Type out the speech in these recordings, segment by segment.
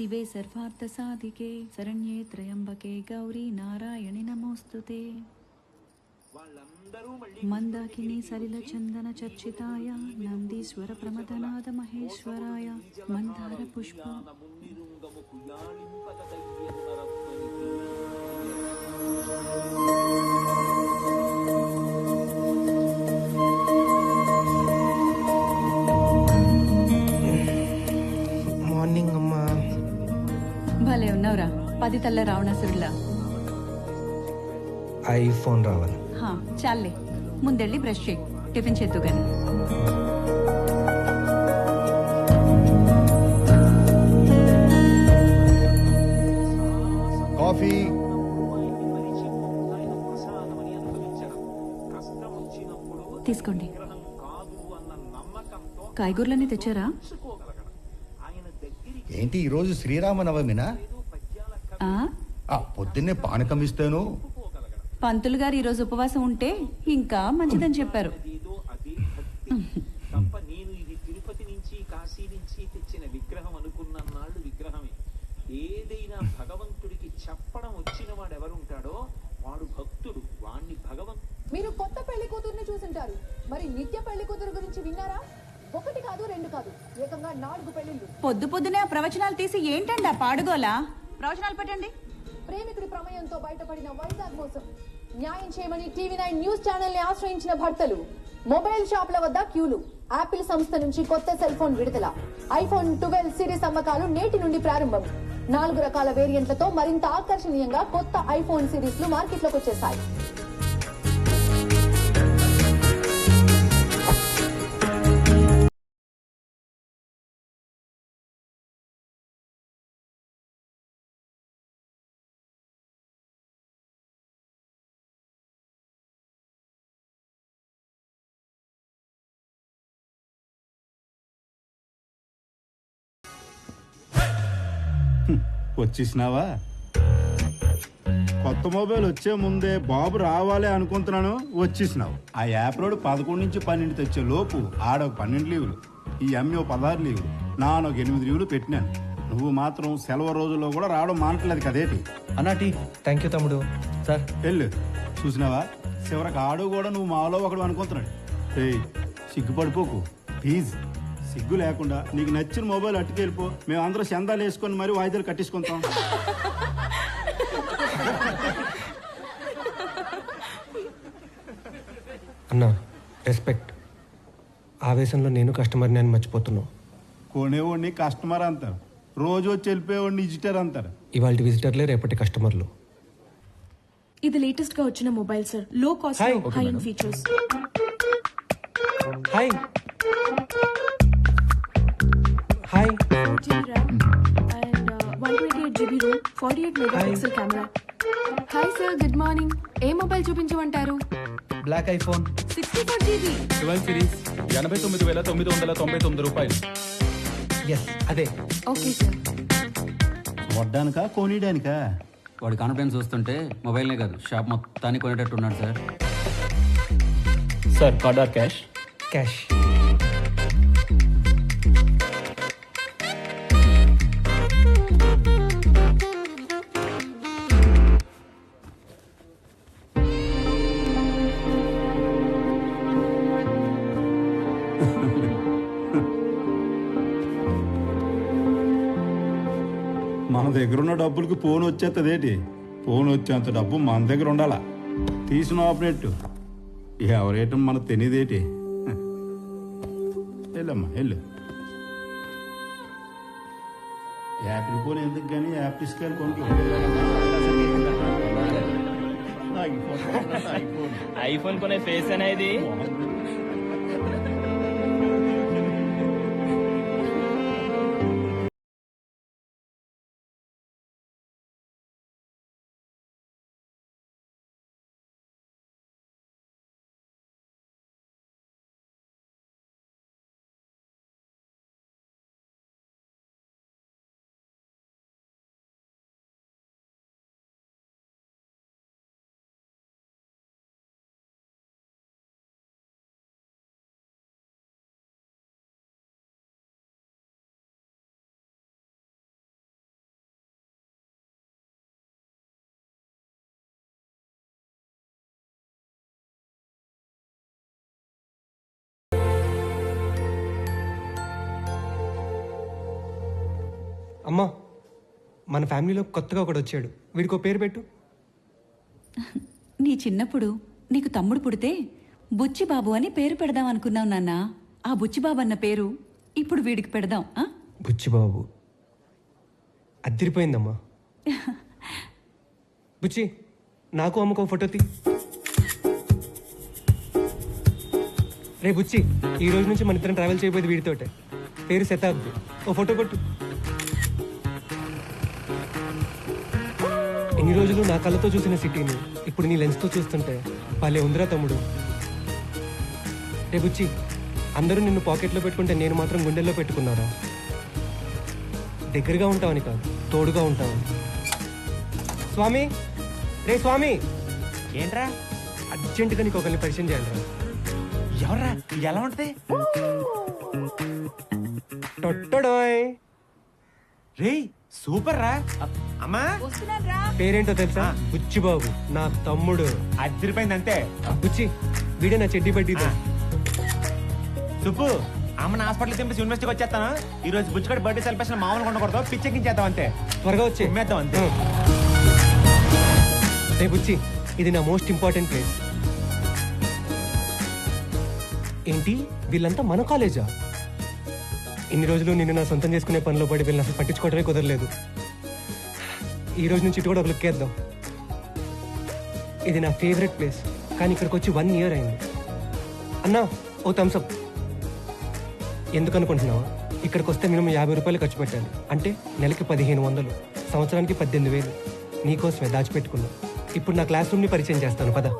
శివే సర్వార్థసాధికే శరణ్యే త్రయంబకే. గౌరీ నారాయణి నమోస్తుతే. మందాకిని సలిల చందన చర్చితాయ. నందీశ్వర ప్రమదనాద మహేశ్వరాయ. మందార పుష్ప. Thank you. భలే ఉన్నావురా. పది తల్ల రావణాసురులా ఐఫోన్ రావాలి. హా చాలే ముందెళ్ళి బ్రష్ చేయి. టిఫిన్ చేద్దు గాని. కాఫీ. తీసుకోండి. కాయగూరలన్నీ తెచ్చారా? ఏంటి ఈరోజు శ్రీరామనవమినా? ఆ? ఆ పొద్దున్నే పానకం ఇస్తాను. పంతులు గారు ఈరోజు ఉపవాసం ఉంటే ఇంకా మంచిదని చెప్పారు. తప్ప నేను ఇది తిరుపతి నుంచి కాశీ నుంచి తెచ్చిన విగ్రహం అనుకున్న నాళ్ళు విగ్రహమే ఏదైనా భగవంతుడికి చెప్పడం వచ్చిన వాడు ఎవరుంటాడో వాడు భక్తుడు వాణ్ణి భగవంతుడు మీరు కొత్త పెళ్ళి కూతుర్ని చూసుంటారు. మరి నిత్య పెళ్ళి కూతురు గురించి విన్నారా? ఒకటి కాదు రెండు కాదు. ఏకంగా నాలుగు పెళ్ళిళ్ళు పొద్దు పొద్దునే ప్రవచనాలు తీసి ఏంటండి ఆ పాడుగోలా? ప్రవచనాలు పెట్టండి. ప్రేమికుడి ప్రమేయంతో బయటపడిన వైజాగ్ మోసం. న్యాయం చేయమని టీవీ నైన్ న్యూస్ ఛానల్ని ఆశ్రయించిన భర్తలు. మొబైల్ షాప్ల వద్ద క్యూలు. యాపిల్ సంస్థ నుంచి కొత్త సెల్ ఫోన్ విడుదల. ఐఫోన్ ట్వెల్వ్ సిరీస్ అమ్మకాలు నేటి నుండి ప్రారంభం. నాలుగు రకాల వేరియంట్లతో మరింత ఆకర్షణీయంగా కొత్త ఐఫోన్ సిరీస్లు మార్కెట్లోకి వచ్చేసాయి. వచ్చేసినావా? కొత్త మొబైల్ వచ్చే ముందే బాబు రావాలి అనుకుంటున్నాను వచ్చేసినావు. ఆ యాప్ రోడ్ పదకొండు నుంచి పన్నెండు తెచ్చే లోపు ఆడొక పన్నెండు లీవులు ఈ అమ్మి ఒక పదహారు లీవులు నానొక ఎనిమిది లీవులు పెట్టినాను. నువ్వు మాత్రం సెలవు రోజుల్లో కూడా రావడం మానట్లేదు కదేటి? అన్నాటి థ్యాంక్ యూ తమ్ముడు. సార్. వెళ్ళు. చూసినావా? చివరికి ఆడు కూడా నువ్వు మాలో ఒకడు అనుకుంటున్నాడు. ఏయ్ సిగ్గుపడిపోకు. ప్లీజ్. సిగ్గు లేకుండా నీకు నచ్చిన మొబైల్ అట్టుకెళ్ళిపో. మేము అందరూ చందాలు వేసుకొని మరి వాయిదాలు కట్టించుకుంటాం. అన్నా రెస్పెక్ట్ ఆవేశంలో నేను కస్టమర్ని అని మర్చిపోతున్నావు. కొనేవాడిని కస్టమర్ అంటారు. రోజు వచ్చి వెళ్ళిపోయేవాడిని విజిటర్ అంటారు. ఇవాళ విజిటర్లే రేపటి కస్టమర్లు ఇది లేటెస్ట్గా వచ్చిన మొబైల్ సార్లో cost. High and features hi hi GB RAM and one twenty eight GB ROM forty eight mega pixel camera hi sir good morning A mobile చూపించమంటారు? Black iPhone sixty four GB twelve series ఎనభై తొమ్మిది వేల తొమ్మిది వందల తొంభై తొమ్మిది రూపాయలు. Yes అదే. Okay sir వడ్డానికా కొనిడానికా వాడి కాన్ఫిడెన్స్ చూస్తుంటే మొబైల్నే కాదు షాప్ మొత్తాన్ని కొనేటట్టు ఉన్నాడు sir sir card or cash cash మన దగ్గర ఉన్న డబ్బులకి ఫోన్ వచ్చేస్తుందేటి ఫోన్ వచ్చేంత డబ్బు మన దగ్గర ఉండాలా? తీసిన ఆపరేట్ ఎవరేయటం మనకు తెలియదేటి వెళ్ళమ్మా వెళ్ళు. యాపిల్ ఫోన్ ఎందుకు కానీ యాప్ తీసుకెళ్ళి కొనుక్కో. ఐఫోన్ కొనే ఫేస్ అనేది అమ్మా మన ఫ్యామిలీలో కొత్తగా ఒకడు వచ్చాడు. వీడికి ఒక పేరు పెట్టు. నీ చిన్నప్పుడు నీకు తమ్ముడు పుడితే బుచ్చిబాబు అని పేరు పెడదాం అనుకున్నావు నాన్న. ఆ బుచ్చిబాబు అన్న పేరు ఇప్పుడు వీడికి పెడదాం? బుచ్చిబాబు. అద్దరిపోయిందమ్మా. బుచ్చి నాకు అమ్మకు ఫోటో తీ. రే బుచ్చి ఈ రోజు నుంచి మన ఇద్దరం ట్రావెల్ చేయబోయేది వీడితోటే. పేరు శతాబ్ది. ఓ ఫోటో కొట్టు. ఎన్ని రోజులు నా కళ్ళతో చూసిన సిటీని ఇప్పుడు నీ లెన్స్తో చూస్తుంటే భలే ఉందిరా తమ్ముడు. రే బుచ్చి అందరూ నిన్ను పాకెట్లో పెట్టుకుంటే నేను మాత్రం గుండెల్లో పెట్టుకున్నారా? దగ్గరగా ఉంటావని కాదు తోడుగా ఉంటావని. స్వామి రే స్వామి! ఏంట్రా? అర్జెంటుగా నీకు ఒకరిని పరిచయం చేయాలి ఎవర్రా? ఎలా ఉంటది? రేయ్ సూపర్ రా. అమ్మా. పేరేంటో తెలుసా? బుచ్చిబాబు నా తమ్ముడు. అదిరిపోయింది అంతే బుచ్చి వీడే నా చెడ్డి బడ్డీ సుబ్బు అమ్మని హాస్పిటల్ తెంపేసి యూనివర్సిటీకి వచ్చేస్తాను. ఈ రోజు బుచ్చిగడ బర్త్డే సెలబ్రేషన్ మామూలు ఉండకూడదు. పిచ్చెక్కించేద్దాం అంతే. త్వరగా వచ్చే. ఉమ్మేద్దాం అంతే. రే బుచ్చి ఇది నా మోస్ట్ ఇంపార్టెంట్ ప్లేస్ ఏంటి? వీళ్ళంతా మన కాలేజా ఇన్ని రోజులు నిన్ను నా సొంతం చేసుకునే పనిలో పడి వీళ్ళని అసలు పట్టించుకోవడమే కుదరలేదు. ఈ రోజు నుంచి ఇటు కూడా ఒక లుక్ ఇది నా ఫేవరెట్ ప్లేస్. కానీ ఇక్కడికి వచ్చి వన్ ఇయర్ అయింది. అన్నా ఓ థమ్స్అప్ ఎందుకు అనుకుంటున్నావా? ఇక్కడికి వస్తే మినిమం యాభై రూపాయలు ఖర్చు పెట్టాను అంటే నెలకి పదిహేను వందలు. సంవత్సరానికి పద్దెనిమిది వేలు. నీకోసమే దాచిపెట్టుకున్నా. ఇప్పుడు నా క్లాస్ రూమ్ని పరిచయం చేస్తాను. పదా.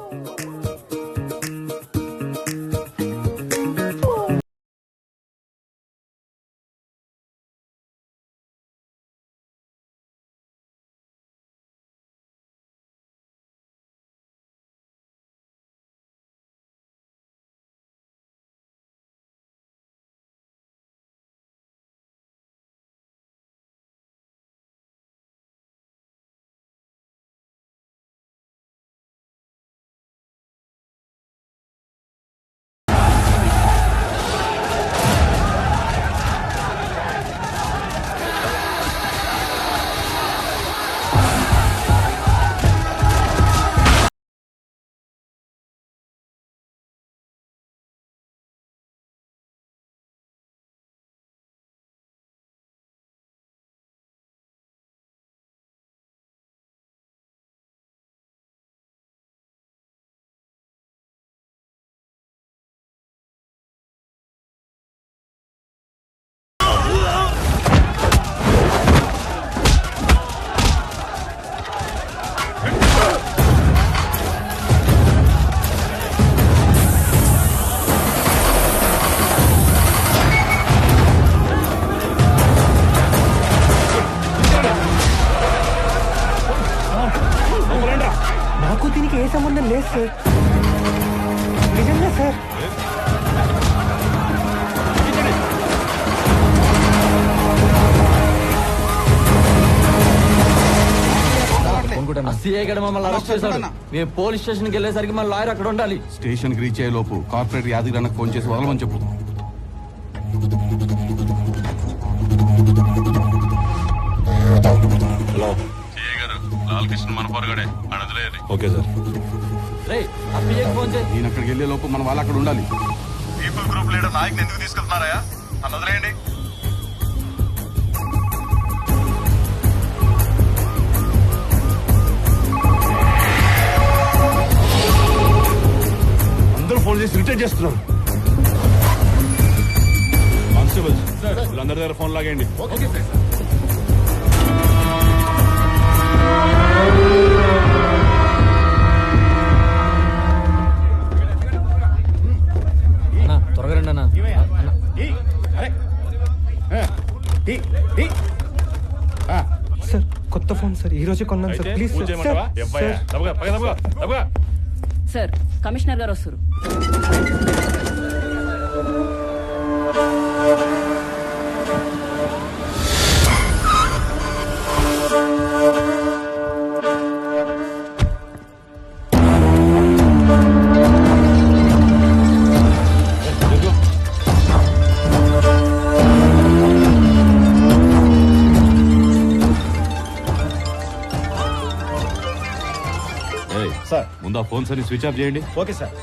సార్. నిజంగా సార్. సిఐ గడ మమ్మల్ని అరెస్ట్ చేశాడు. మేము పోలీస్ స్టేషన్కి వెళ్ళేసరికి మన లాయర్ అక్కడ ఉండాలి. స్టేషన్ రీచ్ అయ్యే లోపు కార్పొరేట్ యాదగిరి అన్నకు ఫోన్ చేసి వదలమని చెప్పు. లాల్కృష్ణ మన పొరగడే ఓకే సార్. నేను అక్కడికి వెళ్ళే లోపు మన వాళ్ళు అక్కడ ఉండాలి. పీపుల్ గ్రూప్ లీడర్ నాయక్ ఎందుకు తీసుకెళ్తున్నారా నన్ను వదిలేయండి అందరూ ఫోన్ చేసి రిటైర్ చేస్తున్నారు. కానిస్టేబుల్ వీళ్ళందరి దగ్గర ఫోన్ లాగేయండి. రండి అన్న సార్ కొత్త ఫోన్ సార్ ఈ రోజే కొన్నాను సార్. ప్లీజ్ సార్ కమిషనర్ గారు వస్తారు. ఆ ఫోన్స్ అన్ని స్విచ్ ఆఫ్ చేయండి. Okay sir.